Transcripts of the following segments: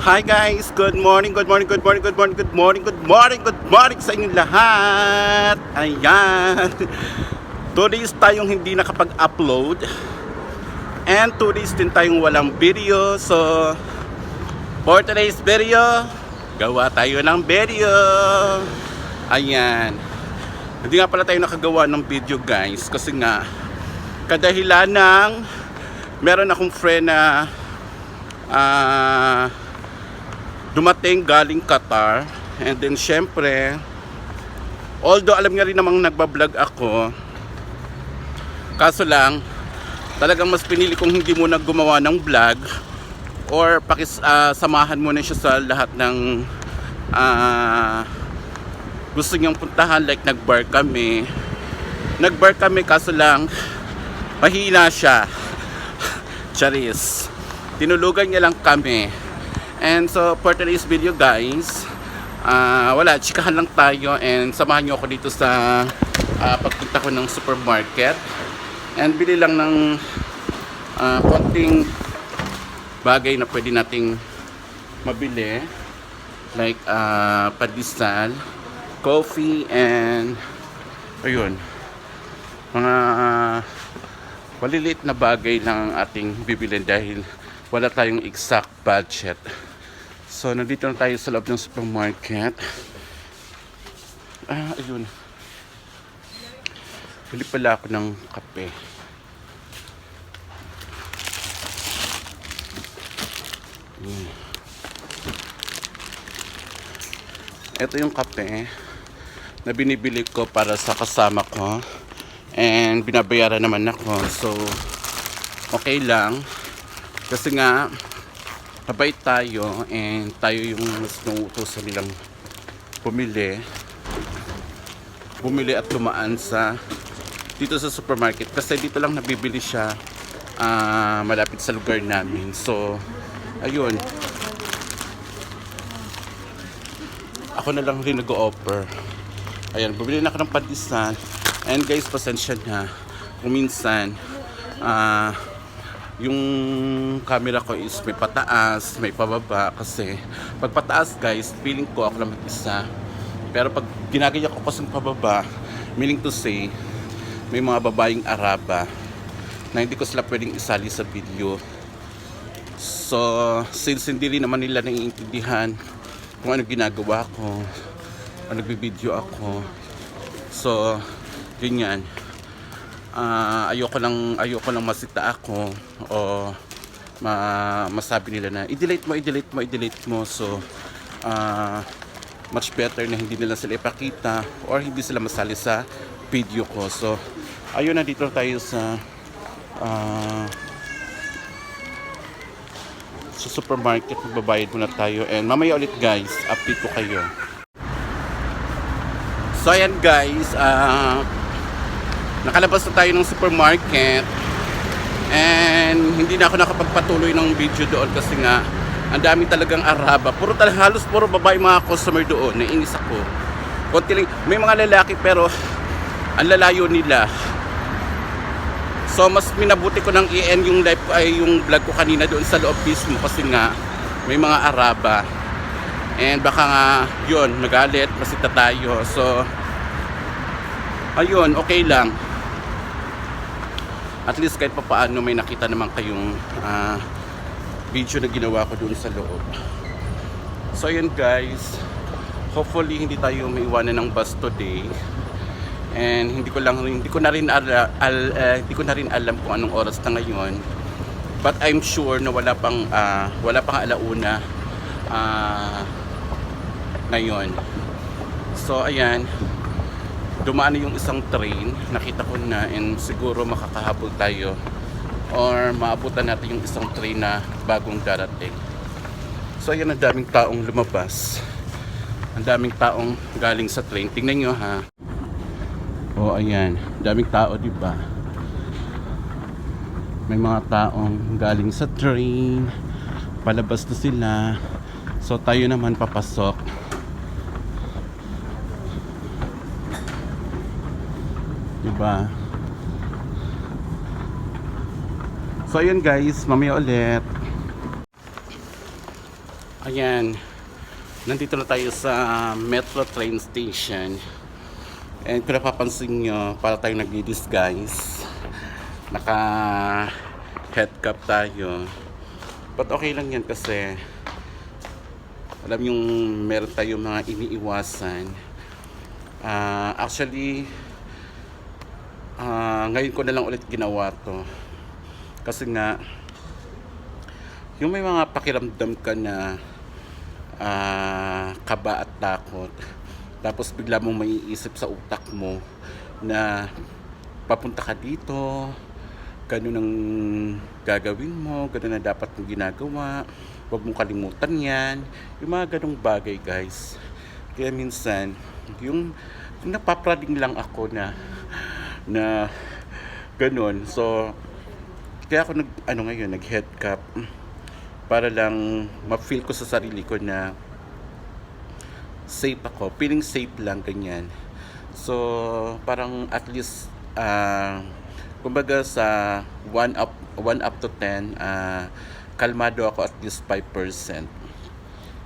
Hi guys, good morning, good morning, good morning, good morning, good morning, good morning, good morning sa inyong lahat. Ayan. Two days tayong hindi nakapag-upload. And two days din tayong walang video. So, for today's video, gawa tayo ng video. Ayan. Hindi nga pala tayo nakagawa ng video guys kasi nga kadahilan ng meron akong friend na ah dumating galing Qatar. And then syempre although alam nga rin namang nagbablog ako kaso lang talagang mas pinili kong hindi muna gumawa ng vlog or pakis ah, samahan mo na siya sa lahat ng ah, gusto niyang puntahan like nagbar kami. Nagbar kami kaso lang mahina siya. Charis. Tinulugan niya lang kami and so for today's video guys ah, wala chikahan lang tayo and samahan niyo ako dito sa ah, pagpunta ko ng supermarket and bili lang ng ah, konting bagay na pwede nating mabili like uh, padisal, coffee, and ayun, mga uh, maliliit na bagay lang ang ating bibilin dahil wala tayong exact budget. So, nandito na tayo sa loob ng supermarket. Ah, ayun. Bili pala ako ng kape. Ito yung kape na binibili ko para sa kasama ko. And binabayaran naman ako. So, okay lang. Kasi nga, mabait tayo and tayo yung mas nauutosan nilang bumili. Bumili at lumaan sa dito sa supermarket kasi dito lang nabibili siya ah, malapit sa lugar namin. So, ayun. ako na lang rin nag-offer. Ayan, bumili na ako ng pandesal. And guys, pasensya na. Kung minsan, ah, yung camera ko is may pataas, may pababa. Kasi, pag pataas guys, feeling ko ako lang mag-isa. Pero pag ginagaya ko kasi pababa, meaning to say, may mga babaeng Araba na hindi ko sila pwedeng isali sa video. So, since hindi rin naman nila naiintindihan kung ano ginagawa ko, o nagbibideo ako. So, yun Ah, ayoko lang, ayoko lang masita ako o ma masabi nila na i-delete mo, i-delete mo, i-delete mo. So, ah, much better na hindi nila sila ipakita or hindi sila masali sa video ko. So, ayun na dito tayo sa ah, sa supermarket, magbabayad muna tayo. And mamaya ulit guys, update ko kayo. So ayan guys, ah nakalabas na tayo ng supermarket. And hindi na ako nakapagpatuloy ng video doon kasi nga ang dami talagang araba. Puro talaga halos puro babae mga customer doon. Nainis ako. Konti lang, may mga lalaki pero ang lalayo nila. So mas minabuti ko ng i-end yung live ko ay yung vlog ko kanina doon sa loob mismo kasi nga may mga araba. And baka nga yun, magalit, masita tayo. So ayun, okay lang. At least kahit pa paano may nakita naman kayong ah, video na ginawa ko doon sa loob. So ayun guys, hopefully hindi tayo maiwanan ng bus today. And hindi ko lang hindi ko na rin ala, al, eh, hindi ko na rin alam kung anong oras na ngayon. But I'm sure na wala pang ah, wala pang alauna ah, ngayon. So ayan dumaan yung isang train nakita ko na and siguro makakahabol tayo or maabutan natin yung isang train na bagong darating so ayan ang daming taong lumabas ang daming taong galing sa train tingnan nyo ha Oh, ayan. Daming tao, di ba? May mga taong galing sa train. Palabas na sila. So, tayo naman papasok. Ba? So, ayun guys. Mamaya ulit. Ayan. Nandito na tayo sa Metro Train Station. And kung napapansin nyo, para tayo nagdi-disguise. Naka head cap tayo. But okay lang yan kasi alam yung meron tayong mga iniiwasan. Ah, actually, ah, ngayon ko na lang ulit ginawa to. Kasi nga, yung may mga pakiramdam ka na ah, kaba at takot, tapos bigla mong maiisip sa utak mo na papunta ka dito, ganun ang gagawin mo, ganun na dapat mong ginagawa, huwag mong kalimutan yan, yung mga ganong bagay guys. Kaya minsan, yung, yung napaprading lang ako na na ganun. So, kaya ako nag, ano ngayon, nag head cap para lang ma-feel ko sa sarili ko na safe ako. Feeling safe lang, ganyan. So, parang at least, ah, kumbaga sa 1 up, 1 up to 10, ah, kalmado ako at least 5%.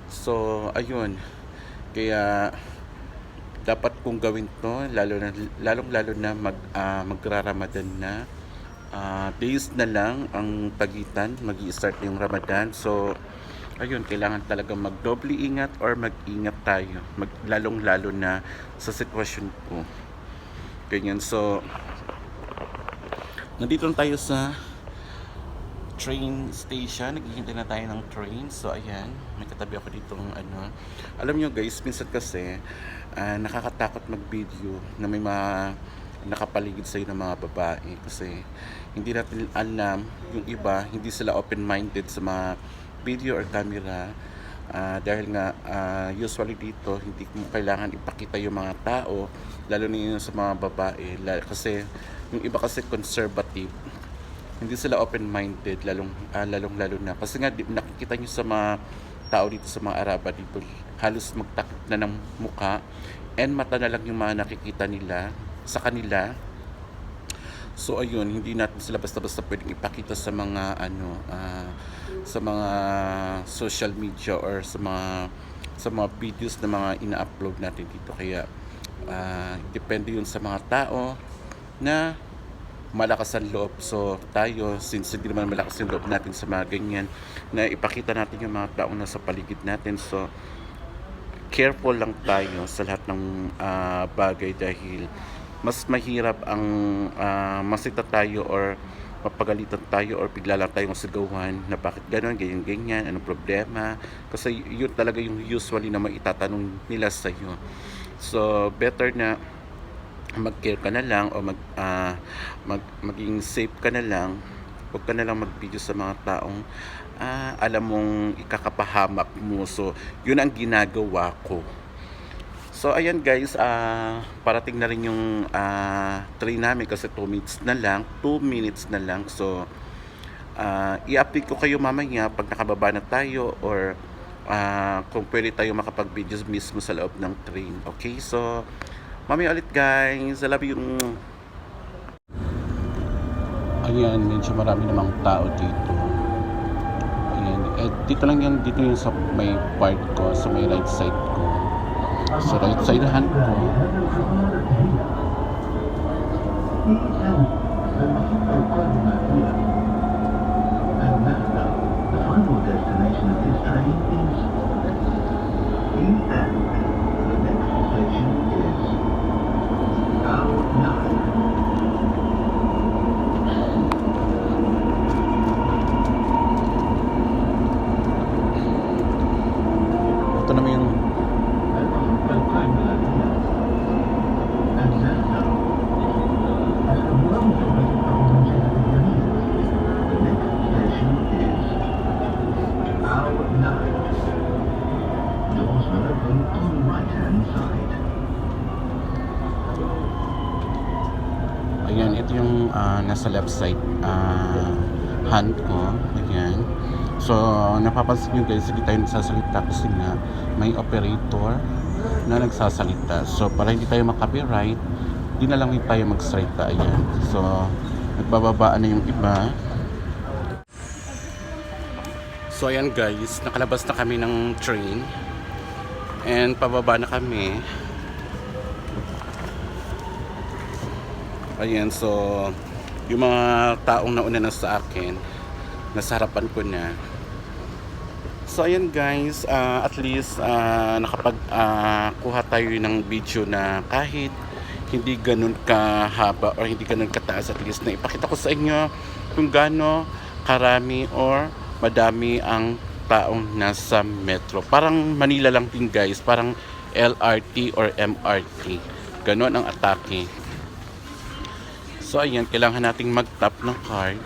So, ayun. Kaya, dapat kong gawin to lalo na lalong lalo na mag ah, magraramadan na. Ah, days na lang ang pagitan magi-start na yung Ramadan. So ayun kailangan talaga magdoble ingat or mag-ingat tayo. Mag lalong lalo na sa sitwasyon ko. Ganyan. So nandito na tayo sa train station. Naghihintay na tayo ng train. So, ayan. May katabi ako dito ano. Alam nyo guys, minsan kasi ah, nakakatakot mag-video na may mga nakapaligid sa'yo ng mga babae. Kasi hindi natin alam yung iba, hindi sila open-minded sa mga video or camera. Ah, dahil nga ah, usually dito hindi kailangan ipakita yung mga tao lalo na yun sa mga babae La- kasi yung iba kasi conservative hindi sila open-minded lalong ah, lalong lalo na. Kasi nga nakikita nyo sa mga tao dito sa mga Araba dito halos magtakip na ng muka and mata na lang yung mga nakikita nila sa kanila. So ayun, hindi natin sila basta-basta pwedeng ipakita sa mga ano ah, sa mga social media or sa mga sa mga videos na mga ina-upload natin dito. Kaya ah, depende yun sa mga tao na malakas ang loob. So tayo, since hindi naman malakas yung loob natin sa mga ganyan, na ipakita natin yung mga tao na sa paligid natin. So careful lang tayo sa lahat ng ah, bagay dahil mas mahirap ang ah, masita tayo or mapagalitan tayo or bigla lang tayong sigawan na bakit gano'n, ganyan, ganyan, anong problema. Kasi yun talaga yung usually na maitatanong nila sa iyo. So, better na mag-care ka na lang o mag, ah, mag, maging safe ka na lang. Huwag ka na lang mag-video sa mga taong ah, alam mong ikakapahamak mo. So, yun ang ginagawa ko. So ayan guys, ah parating na rin yung ah train namin kasi 2 minutes na lang, 2 minutes na lang. So ah i-update ko kayo mamaya pag nakababa na tayo or ah kung pwede tayo makapag-videos mismo sa loob ng train. Okay? So mamaya ulit guys. I love you. Ayan, medyo marami namang tao dito. Ayan, eh, dito lang yan, dito yung sa may part ko, sa may right side ko. Sa right side hand ko. The final destination of this train is East The next station is Ao Nine. Ito naman yung And then now, as the world already comes into the The next station is Ao Nine. Doors will open on the right-hand side. Ayan, ito ah, nasa left side ah, hand ko. Ayan. So, napapansin nyo guys, hindi tayo nagsasalita kasi nga may operator na nagsasalita. So, para hindi tayo makapiright, di na lang din tayo magsalita. Ayan. So, nagbababaan na yung iba. So ayan guys, nakalabas na kami ng train. And pababa na kami. Ayan, so yung mga taong nauna na sa akin, nasa harapan ko na. So ayan guys, ah, at least ah, nakapag ah, kuha tayo ng video na kahit hindi ganun kahaba or hindi ganun kataas at least na ipakita ko sa inyo kung gaano karami or madami ang taong nasa metro. Parang Manila lang din guys, parang LRT or MRT. Ganon ang atake. So ayan, kailangan nating mag-tap ng card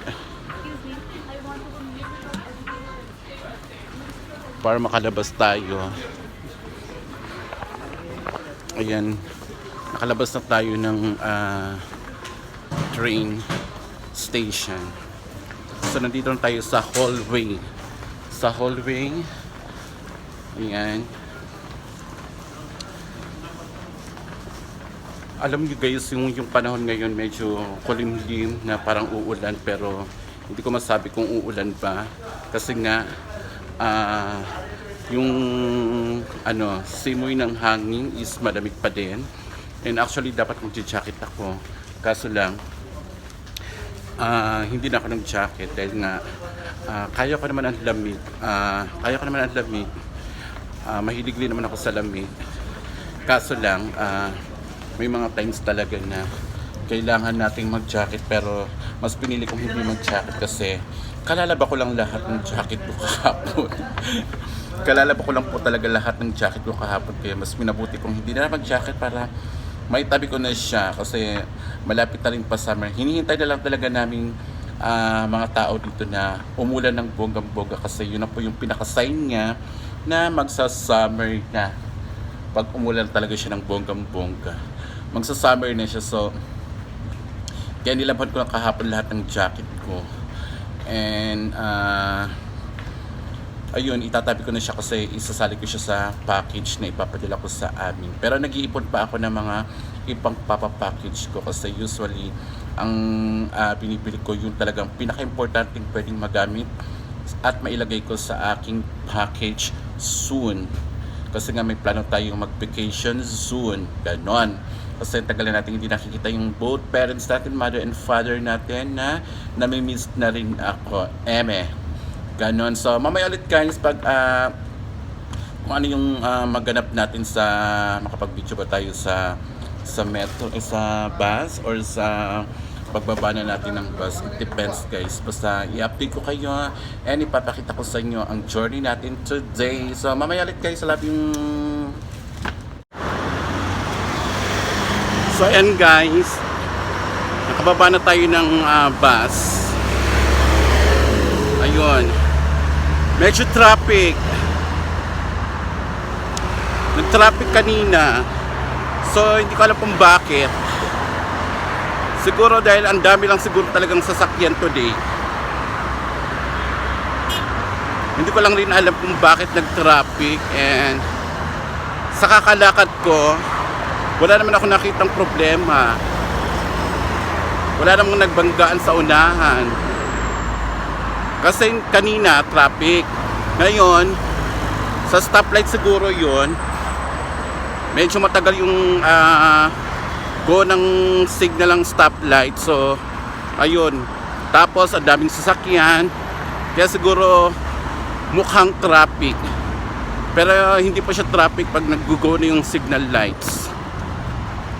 para makalabas tayo. Ayan, nakalabas na tayo ng ah, train station. So nandito na tayo sa hallway. Sa hallway. Ayan. Alam niyo guys, yung, yung panahon ngayon medyo kulimlim na parang uulan pero hindi ko masabi kung uulan ba kasi nga ah, yung ano, simoy ng hangin is malamig pa din. And actually dapat mag-jacket ako. Kaso lang ah, hindi na ako ng jacket dahil nga ah, kaya ko naman ang lamig. Ah, kaya ko naman ang lamig. Ah, mahilig din naman ako sa lamig. Kaso lang, ah, may mga times talaga na kailangan nating mag-jacket pero mas pinili kong hindi mag-jacket kasi kalalaba ko lang lahat ng jacket ko kahapon. kalalaba ko lang po talaga lahat ng jacket ko kahapon kaya mas minabuti kong hindi na mag-jacket para may tabi ko na siya kasi malapit na rin pa summer. Hinihintay na lang talaga namin ah, mga tao dito na umulan ng bonggang-bongga kasi yun na po yung pinaka-sign niya na magsa-summer na pag umulan talaga siya ng bonggang-bongga. Magsa-summer na siya so kaya nilabhan ko lang kahapon lahat ng jacket ko. And uh, ayun, itatabi ko na siya kasi isasali ko siya sa package na ipapadala ko sa amin. Pero nag-iipon pa ako ng mga ipang papapackage ko kasi usually ang ah, binibili ko yung talagang pinaka-importanting pwedeng magamit at mailagay ko sa aking package soon. Kasi nga may plano tayong mag-vacation soon. Ganon. Kasi tagal na natin hindi nakikita yung both parents natin, mother and father natin na namimiss na rin ako. Eme. Ganon. So, mamaya ulit guys, pag ah, kung ano yung ah, maganap natin sa makapag-video ba tayo sa sa metro, eh, sa bus or sa pagbaba na natin ng bus. It depends guys. Basta i-update ko kayo and ipapakita ko sa inyo ang journey natin today. So mamaya ulit guys, love yung So ayan guys, nakababa na tayo ng ah, bus. Ayun. Medyo traffic. Nag-traffic kanina. So hindi ko alam kung bakit. Siguro dahil ang dami lang siguro talagang sasakyan today. Hindi ko lang rin alam kung bakit nag-traffic and sa kakalakad ko, wala naman ako nakitang problema. Wala namang nagbanggaan sa unahan. Kasi kanina, traffic. Ngayon, sa stoplight siguro yon medyo matagal yung ah, go ng signal ng stoplight. So, ayun. Tapos, ang daming sasakyan. Kaya siguro, mukhang traffic. Pero hindi pa siya traffic pag nag-go na yung signal lights.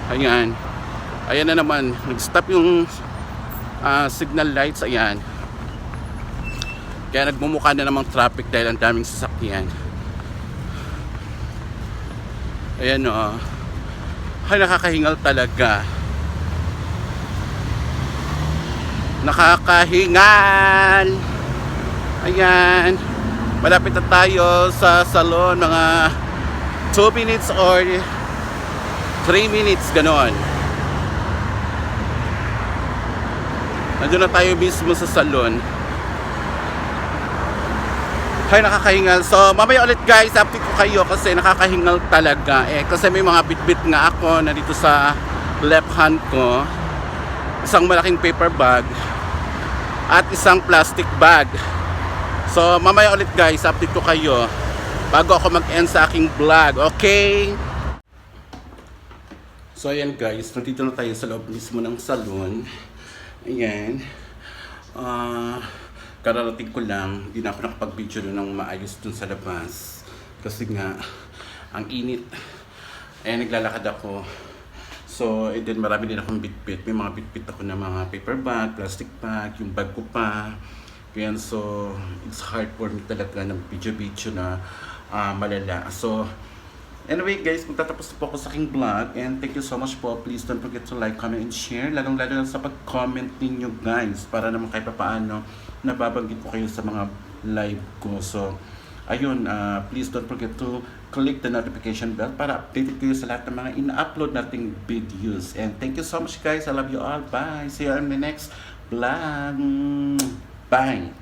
Ayan. Ayan na naman. Nag-stop yung ah, signal lights. Ayan. Kaya nagmumukha na namang traffic dahil ang daming sasakyan. Ayan o. Oh. Ay, nakakahingal talaga. Nakakahingal! Ayan. Malapit na tayo sa salon. Mga 2 minutes or 3 minutes, ganon. Nandun na tayo mismo sa salon. Ay, nakakahingal. So, mamaya ulit guys, update ko kayo kasi nakakahingal talaga. Eh, kasi may mga bitbit nga ako na dito sa left hand ko. Isang malaking paper bag at isang plastic bag. So, mamaya ulit guys, update ko kayo bago ako mag-end sa aking vlog, okay? So, ayan guys, nandito na tayo sa loob mismo ng salon. Ayan. Ah, kararating ko lang, hindi na ako nakapag-video doon ng maayos dun sa labas. Kasi nga, ang init. Ayan, naglalakad ako. So, and then marami din akong bitbit. May mga bitbit ako na mga paper bag, plastic bag, yung bag ko pa. Kaya so, it's hard for me talaga ng video-video na ah, malala. So, Anyway guys, magtatapos po ako sa aking vlog and thank you so much po. Please don't forget to like, comment, and share. Lalong lalo na sa pag-comment ninyo guys para naman kahit paano nababanggit ko kayo sa mga live ko. So, ayun, ah, please don't forget to click the notification bell para updated kayo sa lahat ng mga ina-upload nating videos. And thank you so much guys. I love you all. Bye. See you on the next vlog. Bye.